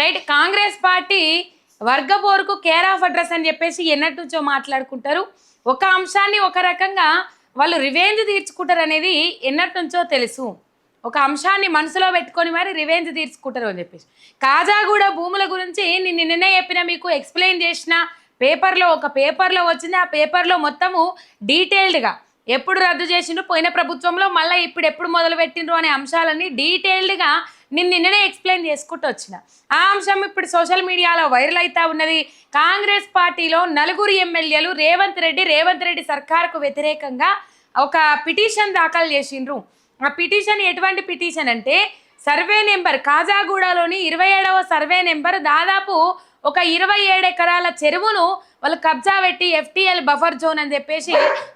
Right Congress party వర్గపోరుకు care of address అని చెప్పేసి ఎన్నటి నుంచో మాట్లాడుకుంటారు. ఒక అంశాన్ని ఒక రకంగా వాళ్ళు రివెంజ్ తీర్చుకుంటారు అనేది ఎన్నటి నుంచో తెలుసు. ఒక అంశాన్ని మనసులో పెట్టుకొని మరి రివెంజ్ తీర్చుకుంటారు అని చెప్పేసి. కాజాగూడ భూముల గురించి నేను నిన్నే చెప్పిన మీకు ఎక్స్ప్లెయిన్ చేసిన పేపర్లో ఒక పేపర్లో వచ్చింది. ఆ పేపర్లో మొత్తము డీటెయిల్డ్గా ఎప్పుడు రద్దు చేసిండ్రు పోయిన ప్రభుత్వంలో మళ్ళీ ఇప్పుడు ఎప్పుడు మొదలు పెట్టిండ్రు అనే అంశాలన్నీ డీటెయిల్డ్గా నేను నిన్ననే ఎక్స్ప్లెయిన్ చేసుకుంటూ వచ్చిన. ఆ అంశం ఇప్పుడు సోషల్ మీడియాలో వైరల్ అవుతా ఉన్నది. కాంగ్రెస్ పార్టీలో నలుగురు ఎమ్మెల్యేలు రేవంత్ రెడ్డి రేవంత్ రెడ్డి సర్కార్కు వ్యతిరేకంగా ఒక పిటిషన్ దాఖలు చేసిండ్రు. ఆ పిటిషన్ ఎటువంటి పిటిషన్ అంటే సర్వే నెంబర్ కాజాగూడలోని ఇరవై ఏడవ సర్వే నెంబర్ దాదాపు ఒక ఇరవై ఏడు ఎకరాల చెరువును వాళ్ళు కబ్జా పెట్టి ఎఫ్టీఎల్ బఫర్ జోన్ అని చెప్పేసి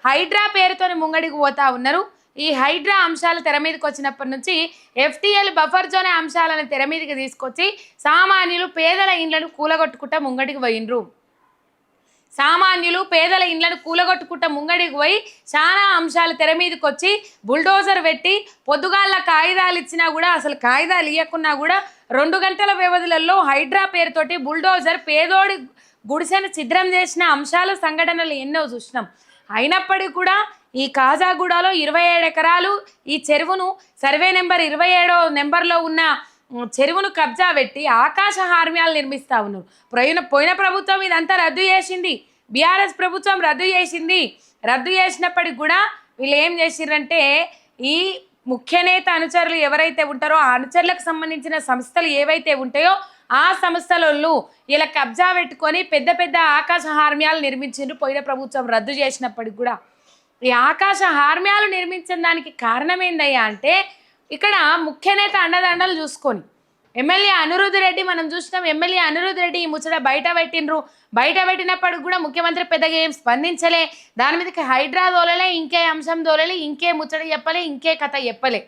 హైడ్రా పేరుతోని ముంగడికి పోతా ఉన్నారు. ఈ హైడ్రా అంశాలు తెర మీదకి వచ్చినప్పటి నుంచి ఎఫ్టీఎల్ బఫర్ జోన్ అంశాలను తెర మీదకి తీసుకొచ్చి సామాన్యులు పేదల ఇండ్లను కూలగొట్టుకుంటా ముంగడికి పోయిండ్రు. సామాన్యులు పేదల ఇండ్లను కూలగొట్టుకుంటా ముంగడికి పోయి చాలా అంశాలు తెర మీదకి వచ్చి బుల్డోజర్ పెట్టి పొద్దుగాళ్ళ కాగితాలు ఇచ్చినా కూడా అసలు కాగితాలు ఇవ్వకున్నా కూడా రెండు గంటల వ్యవధులలో హైడ్రా పేరుతోటి బుల్డోజర్ పేదోడి గుడిసెను ఛిద్రం చేసిన అంశాలు సంఘటనలు ఎన్నో చూసినాం. అయినప్పటికీ కూడా ఈ కాజాగూడలో ఇరవై ఏడు ఎకరాలు ఈ చెరువును సర్వే నెంబర్ ఇరవై ఏడో నెంబర్లో ఉన్న చెరువును కబ్జా పెట్టి ఆకాశ హార్మ్యాలు నిర్మిస్తా ఉన్నారు. పోయిన పోయిన ప్రభుత్వం ఇదంతా రద్దు చేసింది. బీఆర్ఎస్ ప్రభుత్వం రద్దు చేసింది. రద్దు చేసినప్పటికి కూడా వీళ్ళు ఏం చేసిరంటే ఈ ముఖ్య నేత అనుచరులు ఎవరైతే ఉంటారో ఆ అనుచరులకు సంబంధించిన సంస్థలు ఏవైతే ఉంటాయో ఆ సంస్థలలో ఇలా కబ్జా పెట్టుకొని పెద్ద పెద్ద ఆకాశ హార్మ్యాలు నిర్మించిండ్రు. పోయిన ప్రభుత్వం రద్దు చేసినప్పటికి కూడా. ఈ ఆకాశ హార్మ్యాలు నిర్మించిన దానికి కారణం ఏందయ్యా అంటే ఇక్కడ ముఖ్య నేత అండదండలు చూసుకొని. ఎమ్మెల్యే అనిరుద్ధ్ రెడ్డి మనం చూసినాం. ఎమ్మెల్యే అనిరుద్ధ్ రెడ్డి ఈ ముచ్చట బయట పెట్టిండ్రు. బయట పెట్టినప్పటికి కూడా ముఖ్యమంత్రి పెద్దగా ఏం స్పందించలే. దాని మీదకి హైడ్రా దోలలే ఇంకే అంశం దోలలే ఇంకే ముచ్చట చెప్పలే ఇంకే కథ చెప్పలే.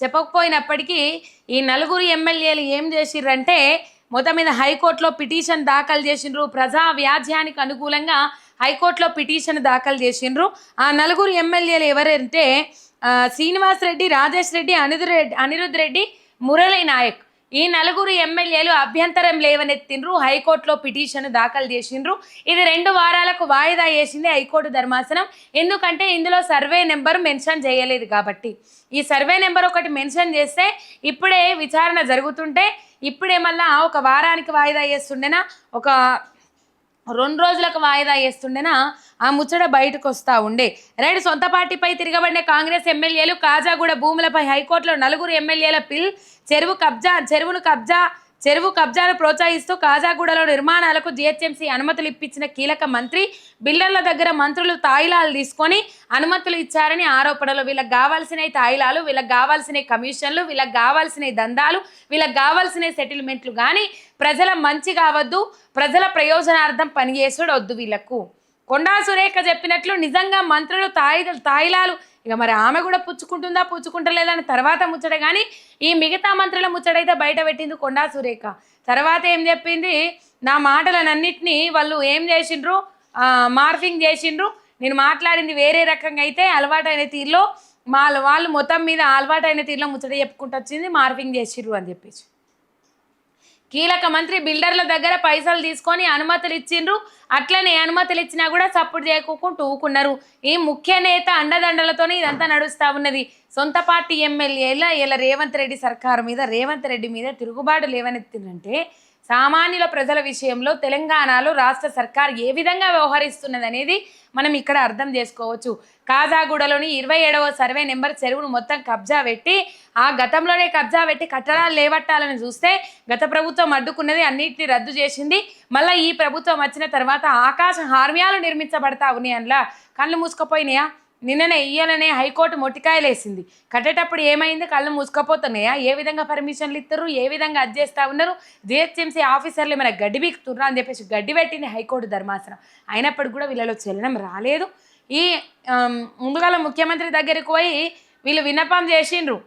చెప్పకపోయినప్పటికీ ఈ నలుగురు ఎమ్మెల్యేలు ఏం చేసిర్రంటే మొత్తం మీద హైకోర్టులో పిటిషన్ దాఖలు చేసిండ్రు. ప్రజా వ్యాజ్యానికి అనుకూలంగా హైకోర్టులో పిటిషన్ దాఖలు చేసిండ్రు. ఆ నలుగురు ఎమ్మెల్యేలు ఎవరంటే శ్రీనివాస్ రెడ్డి రాజేష్ రెడ్డి అనిరుద్ రెడ్డి అనిరుద్ రెడ్డి మురళీ నాయక్. ఈ నలుగురు ఎమ్మెల్యేలు అభ్యంతరం లేవనెత్తిండ్రు హైకోర్టులో పిటిషన్ దాఖలు చేసిండ్రు. ఇది రెండు వారాలకు వాయిదా వేసింది హైకోర్టు ధర్మాసనం. ఎందుకంటే ఇందులో సర్వే నెంబర్ మెన్షన్ చేయలేదు కాబట్టి. ఈ సర్వే నెంబర్ ఒకటి మెన్షన్ చేస్తే ఇప్పుడే విచారణ జరుగుతుంటే ఇప్పుడే మళ్ళా ఒక వారానికి వాయిదా వేస్తుండేనా? ఒక రెండు రోజులకు వాయిదా వేస్తుండేనా? ఆ ముచ్చట బయటకు వస్తూ ఉండే. రైట్ సొంత పార్టీపై తిరగబడిన కాంగ్రెస్ ఎమ్మెల్యేలు కాజాగూడ భూములపై హైకోర్టులో నలుగురు ఎమ్మెల్యేల పిల్ చెరువు కబ్జా చెరువును కబ్జా చెరువు కబ్జాను ప్రోత్సహిస్తూ కాజాగూడలో నిర్మాణాలకు జిహెచ్ఎంసీ అనుమతులు ఇప్పించిన కీలక మంత్రి బిల్డర్ల దగ్గర మంత్రులు తాయిలాలు తీసుకొని అనుమతులు ఇచ్చారని ఆరోపణలు. వీళ్ళకి కావాల్సిన తాయిలాలు వీళ్ళకి కావాల్సిన కమిషన్లు వీళ్ళకి కావాల్సిన దందాలు వీళ్ళకి కావాల్సిన సెటిల్మెంట్లు. కానీ ప్రజల మంచి కావద్దు ప్రజల ప్రయోజనార్థం పనిచేసుడు వద్దు వీళ్ళకు. కొండా సురేఖ చెప్పినట్లు నిజంగా మంత్రులు తాయి తాయిలాలు ఇక మరి ఆమె కూడా పుచ్చుకుంటుందా పుచ్చుకుంటలేదని తర్వాత ముచ్చట కానీ ఈ మిగతా మంత్రుల ముచ్చటైతే బయట పెట్టింది కొండా సురేఖ. తర్వాత ఏం చెప్పింది? నా మాటలనన్నిటినీ వాళ్ళు ఏం చేసిండ్రు? మార్ఫింగ్ చేసిండ్రు. నేను మాట్లాడింది వేరే రకంగా అయితే అలవాటైన తీరులో మా వాళ్ళు మొత్తం మీద అలవాటైన తీరులో ముచ్చట చెప్పుకుంటూ వచ్చింది మార్ఫింగ్ చేసిండ్రు అని చెప్పేసి. కీలక మంత్రి బిల్డర్ల దగ్గర పైసలు తీసుకొని అనుమతులు ఇచ్చిండ్రు. అట్లనే అనుమతులు ఇచ్చినా కూడా సపోర్ట్ చేయకుండా ఊకున్నారు. ఈ ముఖ్య నేత అండదండలతోనే ఇదంతా నడుస్తూ ఉన్నది. సొంత పార్టీ ఎమ్మెల్యేల ఇలా రేవంత్ రెడ్డి సర్కారు మీద రేవంత్ రెడ్డి మీద తిరుగుబాటు లేవనెత్తిందంటే సామాన్యుల ప్రజల విషయంలో తెలంగాణలో రాష్ట్ర సర్కార్ ఏ విధంగా వ్యవహరిస్తున్నదనేది మనం ఇక్కడ అర్థం చేసుకోవచ్చు. కాజాగూడలోని ఇరవై ఏడవ సర్వే నెంబర్ చెరువును మొత్తం కబ్జా పెట్టి ఆ గతంలోనే కబ్జా పెట్టి కట్టడాలు లేవట్టాలని చూస్తే గత ప్రభుత్వం అడ్డుకున్నది అన్నిటిని రద్దు చేసింది. మళ్ళీ ఈ ప్రభుత్వం వచ్చిన తర్వాత ఆకాశ హార్మ్యాలు నిర్మించబడతా ఉన్నాయి అందులో. కళ్ళు మూసుకుపోయినాయా? నిన్ననే ఇయ్యాలనే హైకోర్టు మొట్టికాయలేసింది. కట్టేటప్పుడు ఏమైంది? కళ్ళు మూసుకపోతున్నాయా? ఏ విధంగా పర్మిషన్లు ఇస్తారు ఏ విధంగా అది చేస్తూ ఉన్నారు? జిహెచ్ఎంసీ ఆఫీసర్లు ఏమైనా గడ్డి బీకుతుర్రా అని చెప్పేసి గడ్డి పెట్టింది హైకోర్టు ధర్మాసనం. అయినప్పటికీ కూడా వీళ్ళలో చలనం రాలేదు. ఈ ముందుగాల ముఖ్యమంత్రి దగ్గరికి పోయి వీళ్ళు విన్నపం చేసిండ్రు.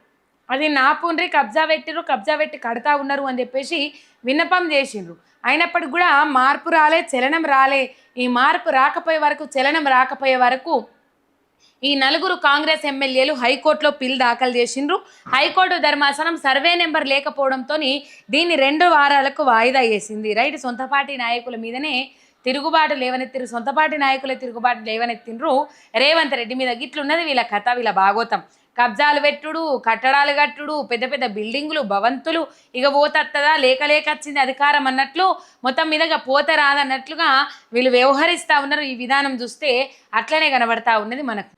అది నా పుండ్రి కబ్జా పెట్టిర్రు కబ్జా పెట్టి కడతా ఉన్నారు అని చెప్పేసి విన్నపం చేసిండ్రు. అయినప్పటికి కూడా మార్పు రాలే చలనం రాలే. ఈ మార్పు రాకపోయే వరకు చలనం రాకపోయే వరకు ఈ నలుగురు కాంగ్రెస్ ఎమ్మెల్యేలు హైకోర్టులో పిల్ దాఖలు చేసిండ్రు. హైకోర్టు ధర్మాసనం సర్వే నెంబర్ లేకపోవడంతో దీన్ని రెండు వారాలకు వాయిదా వేసింది. రైట్? సొంత పార్టీ నాయకుల మీదనే తిరుగుబాటు లేవనెత్తిరు సొంతపాటి నాయకులే తిరుగుబాటు లేవనెత్తిండ్రు రేవంత్ రెడ్డి మీద గిట్లున్నది వీళ్ళ కథ వీళ్ళ భాగోతం. కబ్జాలు పెట్టుడు కట్టడాలు కట్టుడు పెద్ద పెద్ద బిల్డింగులు భవంతులు. ఇక పోతత్తదా లేక లేక వచ్చింది అధికారం అన్నట్లు మొత్తం మీదగా పోత రాదన్నట్లుగా వీళ్ళు వ్యవహరిస్తా ఉన్నారు. ఈ విధానం చూస్తే అట్లనే కనబడతా ఉన్నది మనకు.